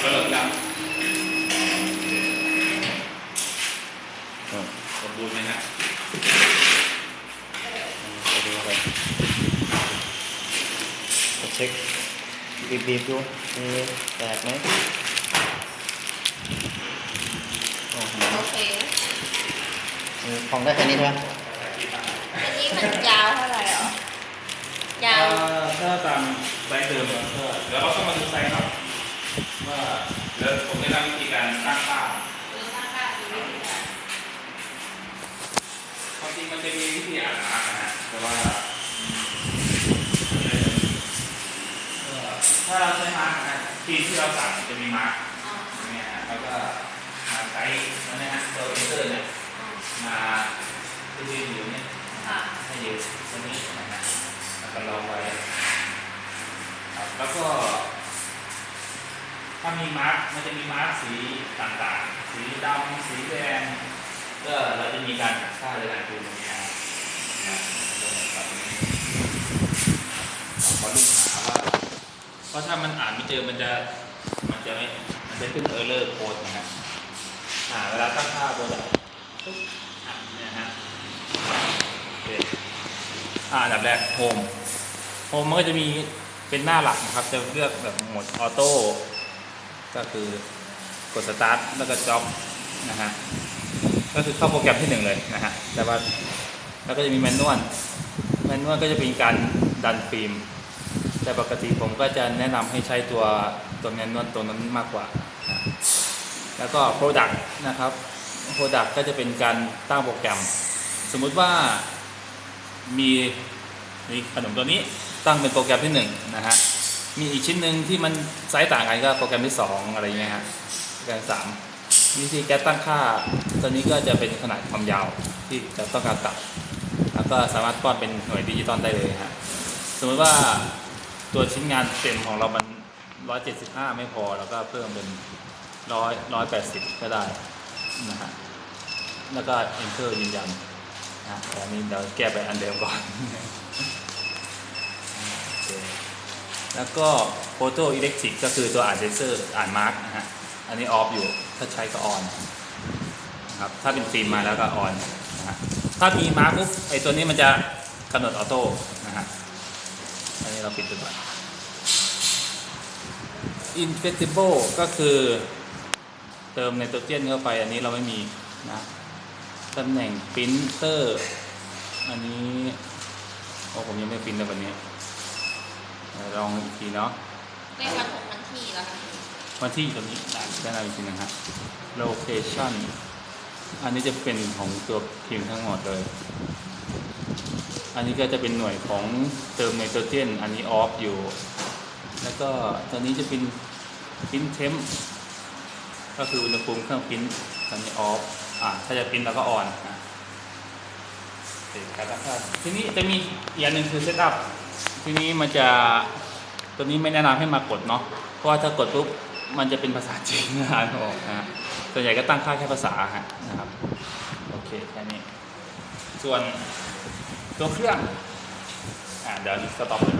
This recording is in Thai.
เแล้วสมบูรณ์ไหมฮะไปดูไปเช็คบีบๆดูมีแตกไหมโอเคของได้แค่นี้ใช่ไหมอันนี้มันยาวเท่าไหร่หรอยาว ถ้าตามไซส์เดิมก็แล้วเราต้องมาดูไซส์ครับ ว่าแล้วผมแนะนำวิธีการตั้งค่ามีตั้งค่ามีวิธีการความจริงมันจะมีวิธีอ่านมาร์กนะฮะแต่ว่าเอ่อถ้าเราใช้มาร์กนะฮะทีมที่เราสั่งจะมีมาร์กอ๋อเนี่ยฮะแล้วก็มาใช้แล้วนะฮะตัวเอนเตอร์เนี่ยอ๋อมาที่ยืนอยู่เนี่ยนะฮะให้ยืนตรงนี้นะฮะแล้วก็ลองไว้ครับแล้วก็ ถ้ามีมาร์กมันจะมีมาร์กสีต่างๆ สีดำสีแดงก็เราจะมีการค่าในการดูตรงนี้นะนะเริ่มจากตรงนี้ขอลูกหาว่าเพราะถ้ามันอ่านไม่เจอมันจะมันจะไม่มันจะขึ้นเออร์เลอร์โค้ดนะฮะอ่าเวลาตั้งค่าตัวไหนปุ๊บอะเนี่ยฮะโอเคอ่าอันดับแรกโฮมโฮมมันก็จะมีเป็นหน้าหลักนะครับ จะเลือกแบบโหมดออโต้ ก็คือกดสตาร์ทแล้วก็จ็อบนะฮะก็คือเข้าโปรแกรมที่หนึ่งเลยนะฮะแต่ว่าแล้วก็จะมีแมนนวลแมนนวลก็จะเป็นการดันฟิล์มแต่ปกติผมก็จะแนะนำให้ใช้ตัวตัวแมนนวลตัวนั้นมากกว่านะแล้วก็ Product นะครับ Product ก็จะเป็นการตั้งโปรแกรม สมมุติว่ามีมีขนมตัวนี้ตั้งเป็นโปรแกรมที่หนึ่งนะฮะ มีอีกชิ้นหนึ่งที่มันไซส์ต่างกันก็โปรแกรมที่สองอะไรเงี้ยฮะโปรแกรมสามวิธีการตั้งค่าตัวนี้ก็จะเป็นขนาดความยาวที่จะต้องการตัด แล้วก็สามารถป้อนเป็นหน่วยดิจิตอลได้เลยฮะสมมติว่าตัวชิ้นงานเต็มของเรามัน 175 ไม่พอ แล้วก็เพิ่มเป็น 100 180 ก็ได้นะฮะแล้วก็ enter ยืนยันนะแต่นี้เดี๋ยวแก้ไปอันเดิมก่อน แล้วก็ photo electric ก็คือตัวอ่านเซนเซอร์อ่านมาร์กนะฮะ อันนี้ออฟอยู่ ถ้าใช้ก็ออนนะครับ ถ้าเป็นฟิล์มมาแล้วก็ออนนะฮะ ถ้ามีมาร์กปุ๊บไอตัวนี้มันจะกำหนดออโต้นะฮะ อันนี้เราปิดไปก่อน inflexible ก็คือเติมไนโตรเจนเข้าไป อันนี้เราไม่มีนะตำแหน่งปรินเตอร์ อันนี้โอ้ผมยังไม่ปรินเลยวันนี้ ลองอีกทีเนาะเลขวันของวันที่แล้วค่ะวันที่ตรงนี้ได้ได้อีกทีหนึงฮะ location อันนี้จะเป็นของตัวพิมพ์ทั้งหมดเลย อันนี้ก็จะเป็นหน่วยของเติมไนโตรเจน อันนี้ออฟอยู่ แล้วก็ตัวนี้จะเป็นพินเทมก็คืออุณหภูมิเครื่องพิมพ์ตอนนี้ออฟ อ่าถ้าจะพิมพ์เราก็ออนนะโอเคครับทีนี้จะมีอีกอันหนึ่งคือเซตอัพทีนี้มันจะ ตัวนี้ไม่แนะนำให้มากดเนาะเพราะว่าถ้ากดปุ๊บมันจะเป็นภาษาจีนอ่านออกนะฮะส่วนใหญ่ก็ตั้งค่าแค่ภาษาฮะนะครับโอเคแค่นี้ส่วนตัวเครื่องอ่าเดี๋ยวนี้สต็อปเลย